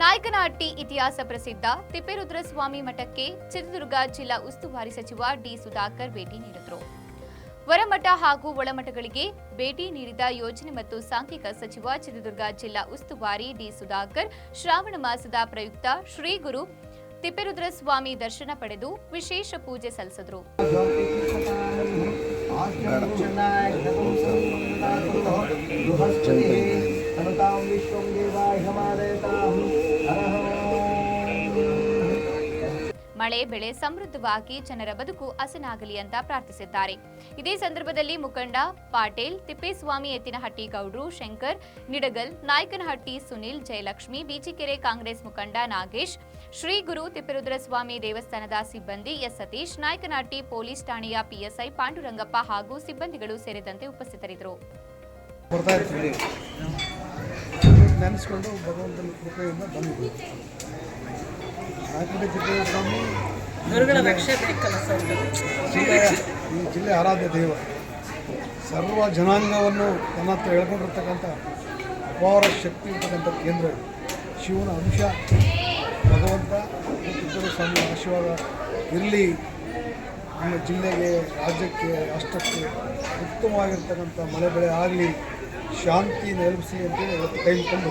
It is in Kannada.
ನಾಯಕನಹಟ್ಟಿ ಇತಿಹಾಸ ಪ್ರಸಿದ್ಧ ತಿಪ್ಪೇರುದ್ರಸ್ವಾಮಿ ಮಠಕ್ಕೆ ಚಿತ್ರದುರ್ಗ ಜಿಲ್ಲಾ ಉಸ್ತುವಾರಿ ಸಚಿವ ಡಿ ಸುಧಾಕರ್ ಭೇಟಿ ನೀಡಿದರು. ವರಮಠ ಹಾಗೂ ಒಳಮಠಗಳಿಗೆ ಭೇಟಿ ನೀಡಿದ ಯೋಜನೆ ಮತ್ತು ಸಾಂಖ್ಯಿಕ ಸಚಿವ ಚಿತ್ರದುರ್ಗ ಜಿಲ್ಲಾ ಉಸ್ತುವಾರಿ ಡಿ ಸುಧಾಕರ್ ಶ್ರಾವಣ ಮಾಸದ ಪ್ರಯುಕ್ತ ಶ್ರೀ ಗುರು ತಿಪ್ಪೇರುದ್ರಸ್ವಾಮಿ ದರ್ಶನ ಪಡೆದು ವಿಶೇಷ ಪೂಜೆ ಸಲ್ಲಿಸಿದರು. ಮಳೆ, ಬೆಳೆ ಸಮೃದ್ಧವಾಗಿ ಜನರ ಬದುಕು ಹಸನಾಗಲಿ ಅಂತ ಪ್ರಾರ್ಥಿಸಿದ್ದಾರೆ. ಇದೇ ಸಂದರ್ಭದಲ್ಲಿ ಮುಖಂಡ ಪಾಟೇಲ್, ತಿಪ್ಪೇಸ್ವಾಮಿ, ಎತ್ತಿನಹಟ್ಟಿ ಗೌಡ್ರು, ಶಂಕರ್, ನಿಡಗಲ್, ನಾಯಕನಹಟ್ಟಿ ಸುನಿಲ್, ಜಯಲಕ್ಷ್ಮಿ ಬಿಜಿಕೆರೆ ಕಾಂಗ್ರೆಸ್ ಮುಖಂಡ ನಾಗೇಶ್, ಶ್ರೀ ಗುರು ತಿಪ್ಪೇರುದ್ರಸ್ವಾಮಿ ದೇವಸ್ಥಾನದ ಸಿಬ್ಬಂದಿ ಎಸ್ ಸತೀಶ್, ನಾಯಕನಹಟ್ಟಿ ಪೊಲೀಸ್ ಠಾಣೆಯ ಪಿಎಸ್ಐ ಪಾಂಡುರಂಗಪ್ಪ ಹಾಗೂ ಸಿಬ್ಬಂದಿಗಳು ಸೇರಿದಂತೆ ಉಪಸ್ಥಿತರಿದ್ದರು. ನೆನೆಸ್ಕೊಂಡು ಭಗವಂತನ ಕೃಪೆಯಿಂದ ಸ್ವಾಮಿ ಗುರುಗಳ ರಕ್ಷೆ ಬೇಕಲ್ಲ ಸರ್ ಜಿಲ್ಲೆಯ ಈ ಜಿಲ್ಲೆ ಆರಾಧ್ಯ ದೇವ. ಸರ್ವ ಜನಾಂಗವನ್ನು ತನ್ನ ಹತ್ರ ಹೇಳ್ಕೊಂಡಿರ್ತಕ್ಕಂಥ ಅಪಾರ ಶಕ್ತಿ ಇರ್ತಕ್ಕಂಥ ಕೇಂದ್ರ ಶಿವನ ಅಂಶ ಭಗವಂತ ಕಿತ್ತೂರು ಸ್ವಾಮಿ ಆಶೀರ್ವಾದ ಇರಲಿ. ನಮ್ಮ ಜಿಲ್ಲೆಗೆ ರಾಜ್ಯಕ್ಕೆ ರಾಷ್ಟ್ರಕ್ಕೆ ಉತ್ತಮವಾಗಿರ್ತಕ್ಕಂಥ ಮಳೆ ಬೆಳೆ ಆಗಲಿ ಶಾಂತಿ ನೆಲೆಸಿ ಅಂತೇಳಿ ಇವತ್ತು ಕೈ ಮುಕೊಂಡು